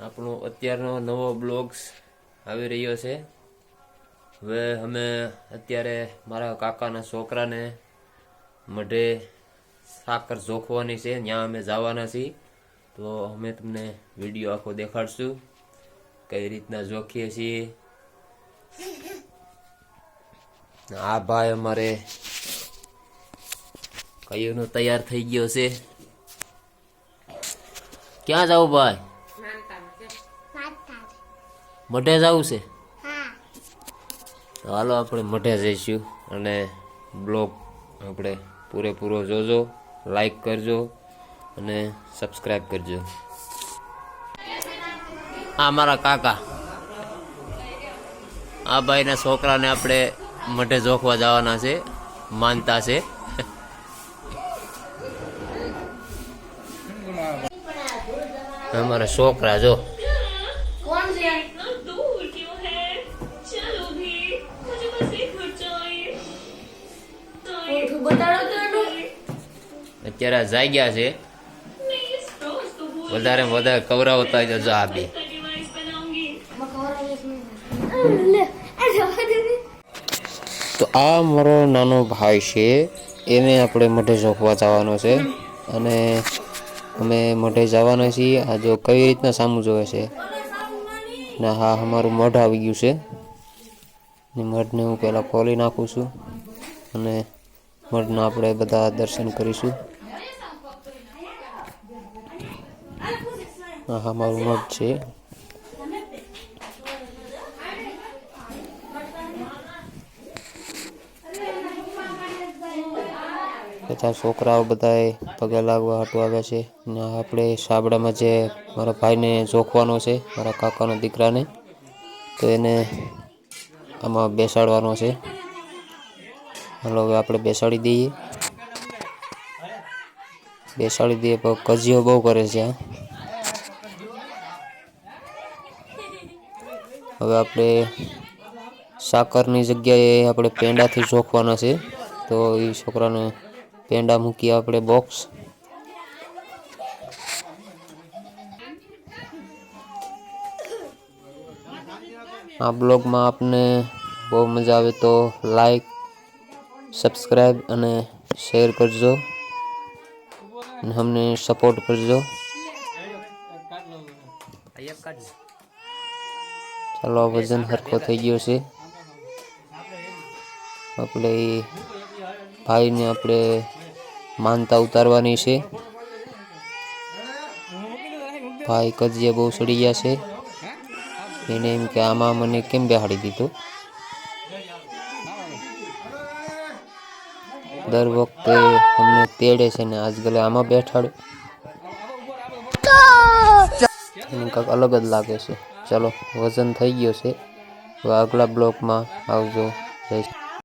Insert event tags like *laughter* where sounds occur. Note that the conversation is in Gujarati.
આપણો અત્યારનો નવો બ્લોગ્સ આવી રહ્યો છે. હવે અમે અત્યારે મારા કાકાના છોકરાને મઢે સાકર જોખવાની છે ત્યાં અમે જવાના છીએ. તો અમે તમને વીડિયો આખો દેખાડશું, કઈ રીતના જોખીએ છીએ. આ ભાઈ અમારે કયુંનો તૈયાર થઈ ગયો છે. ક્યાં જાવ ભાઈ? મઢે જવું છે? તો હાલો આપણે મઢે જઈશું અને બ્લોગ આપણે પૂરેપૂરો જોજો લાઈક કરજો અને સબસ્ક્રાઈબ કરજો. આ મારા કાકા. આ ભાઈના છોકરાને આપણે મઢે જોખવા જવાના છે માનતા છે. *laughs* અમારા છોકરા જો. इतना दूर क्यों है चलो भी मुझे बस एक मिनट चाहिए चाहिए तू बता रहा था नु અત્યારે આ જાગ્યા છે नहीं इस रोज तो भूल વધારે ને વધારે કવરાવતા હોય તો જો આ બે का डिवाइस बनाऊंगी मखौरा इसमें ले ऐसे बात नहीं તો આ મારો નાનો ભાઈ છે એને આપણે મઢે જોખવા જવાનો છે અને અમે મઢે જવાના છીએ આ જો કઈ રીતના સામું જોવે છે ને હા અમારું મઢ આવી ગયું છે. ને મઢને હું પહેલાં ખોલી નાખું છું અને મઢના આપણે બધા દર્શન કરીશું. હા હા મારું મઠ છે. બધા છોકરાઓ બધાએ પગે લાગવા હાટું આવ્યા છે. ને આપણે સાબડામાં જે મારા ભાઈને જોખવાનો છે, મારા કાકાના દીકરાને, તો એને આમાં બેસાડવાનો છે. હાલો, હવે આપણે બેસાડી દઈએ. બેસાડી દઈએ, પણ કજીઓ બહુ કરે છે હવે આપણે સાકરની જગ્યાએ આપણે પેંડાથી જોખવાના છે, તો એ છોકરાને પેંડા મૂકીએ આપણે બોક્સ આ બ્લોગમાં આપને બહુ મજા આવે તો લાઈક સબસ્ક્રાઈબ અને શેર કરજો. અને અમને સપોર્ટ કરજો. ચાલો વજન હરખો થઈ ગયો છે. આપણે ભાઈને આપણે માનતા ઉતારવાની છે. ભાઈ કજીએ બહુ સડી ગયા છે. એને એમ કે આમાં મને કેમ બેહાડી દીધો? દર વખતે અમને તેડે છે ને આજકાલ આમાં બેઠાડે. કંઈક અલગ જ લાગે છે. ચલો, વજન થઈ ગયો છે. આગલા બ્લોકમાં આવજો.